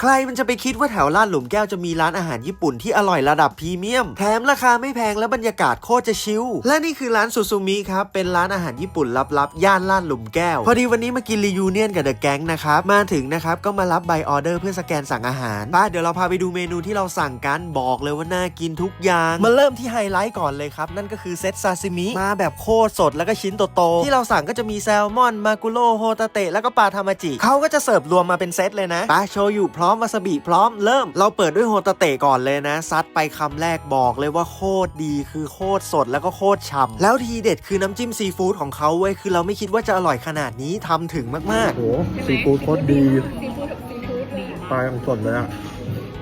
ใครมันจะไปคิดว่าแถวลาดหลุมแก้วจะมีร้านอาหารญี่ปุ่นที่อร่อยระดับพรีเมียม แถมราคาไม่แพงและบรรยากาศโคตรจะชิล และนี่คือร้านซูซูมิครับ เป็นร้านอาหารญี่ปุ่นลับๆ ย่านลาดหลุมแก้ว พอดีวันนี้มากินรียูเนียนกับเดอะแก๊งนะครับ มาถึงนะครับ ก็มารับใบออเดอร์เพื่อสแกนสั่งอาหารป้าเดี๋ยวเราพาไปดูเมนูที่เราสั่งกันบอกเลยว่าน่ากินทุกอย่างมาเริ่มที่ไฮไลท์ก่อนเลยครับนั่นก็คือเซตซาซิมิมาแบบโคตรสดแล้วก็ชิ้นโตๆที่เราสั่งก็จะมีแซลมอนมากุโรโฮตาเตะแล้วก็ปลาทามาจิเขาก็จะเสิร์ฟรวมมาเป็นเซตเลยนะปลาโชยุพร้อมวาซาบิพร้อมเริ่ม เราเปิดด้วยโฮตาเตะก่อนเลยนะ ซัดไปคำแรกบอกเลยว่าโคตรดีคือโคตรสดแล้วก็โคตรฉ่ำแล้วทีเด็ดคือน้ำจิ้มซีฟู้ดของเขาเว้ยคือเราไม่คิดว่าจะอร่อยขนาดนี้ทำถึงมากๆโหซีฟู้ดโคตรดีซีฟู้ดซีฟู้ดดีปลาอย่างสดเลยอะ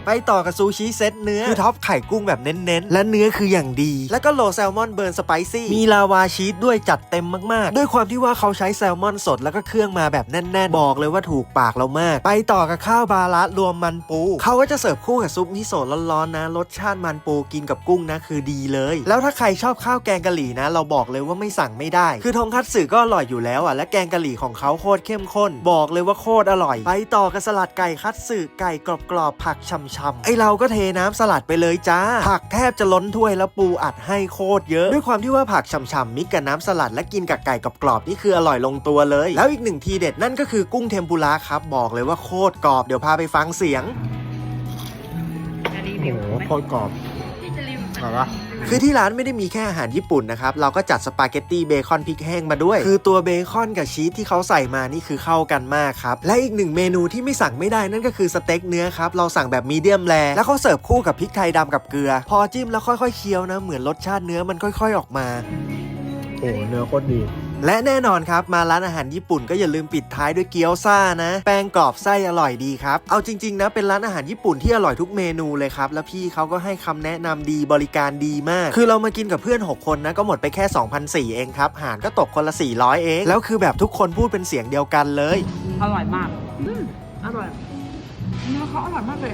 ไปต่อกับซูชิเซตเนื้อ คือท็อปไข่กุ้งแบบเน้นๆ และเนื้อคืออย่างดี แล้วก็โลแซลมอนเบิร์นสไปซี่ มีลาวาชีสด้วยจัดเต็มมากๆ ด้วยความที่ว่าเขาใช้แซลมอนสดแล้วก็เครื่องมาแบบแน่นๆ บอกเลยว่าถูกปากเรามาก ไปต่อกับข้าวบาระรวมมันปู เขาก็จะเสิร์ฟคู่กับซุปมิโซะร้อนๆนะ รสชาติมันปูกินกับกุ้งนะคือดีเลย แล้วถ้าใครชอบข้าวแกงกะหรี่นะ เราบอกเลยว่าไม่สั่งไม่ได้ คือทงคัตสึก็อร่อยอยู่แล้วอะ และแกงกะหรี่ของเขาโคตรเข้มข้น บอกเลยว่าโคตรอร่อย ไปต่อกับสลัดไก่คัตสึไก่กรอบๆผักช่ำๆไอเราก็เทน้ำสลัดไปเลยจ้า ผักแทบจะล้นถ้วยแล้วปูอัดให้โคตรเยอะ ด้วยความที่ว่าผักฉ่ำๆมิกกับน้ำสลัดและกินกับไก่กรอบๆนี่คืออร่อยลงตัวเลย แล้วอีกหนึ่งทีเด็ดนั่นก็คือกุ้งเทมปุระครับ บอกเลยว่าโคตรกรอบเดี๋ยวพาไปฟังเสียงจะรีโอ้วิวโหไหมโคตรกรอบที่จะรีวิวเอาละ คือที่ร้านไม่ได้มีแค่อาหารญี่ปุ่นนะครับ เราก็จัดสปาเกตตี้เบคอนพริกแห้งมาด้วย คือตัวเบคอนกับชีสที่เขาใส่มานี่คือเข้ากันมากครับ และอีกหนึ่งเมนูที่ไม่สั่งไม่ได้นั่นก็คือสเต็กเนื้อครับ เราสั่งแบบมีเดียมแรแล้วเขาเสิร์ฟคู่กับพริกไทยดำกับเกลือ พอจิ้มแล้วค่อยๆเคี้ยวนะ เหมือนรสชาติเนื้อมันค่อย ๆออกมา โอ้เนื้อโคตรดี และแน่นอนครับ มาร้านอาหารญี่ปุ่นก็อย่าลืมปิดท้ายด้วยเกี๊ยวซ่านะ แป้งกรอบไส้อร่อยดีครับ เอาจริง ๆ นะ เป็นร้านอาหารญี่ปุ่นที่อร่อยทุกเมนูเลยครับ แล้วพี่เขาก็ให้คำแนะนำดีบริการดีมาก คือเรามากินกับเพื่อน 6 คนนะ ก็หมดไปแค่2,400เองครับ หารก็ตกคนละ 400 เอง แล้วคือแบบทุกคนพูดเป็นเสียงเดียวกันเลย อร่อยมาก อืมอร่อย เนื้อเขาอร่อยมากเลย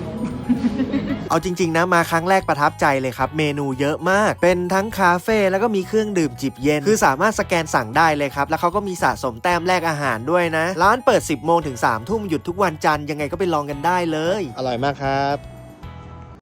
เอาจริง ๆ นะมาครั้งแรกประทับใจเลยครับ เมนูเยอะมาก เป็นทั้งคาเฟ่แล้วก็มีเครื่องดื่มจิบเย็น คือสามารถสแกนสั่งได้เลยครับ แล้วเขาก็มีสะสมแต้มแลกอาหารด้วยนะ ร้านเปิด 10 โมงถึง3ทุ่มหยุดทุกวันจันทร์ยังไงก็ไปลองกันได้เลย อร่อยมากครับ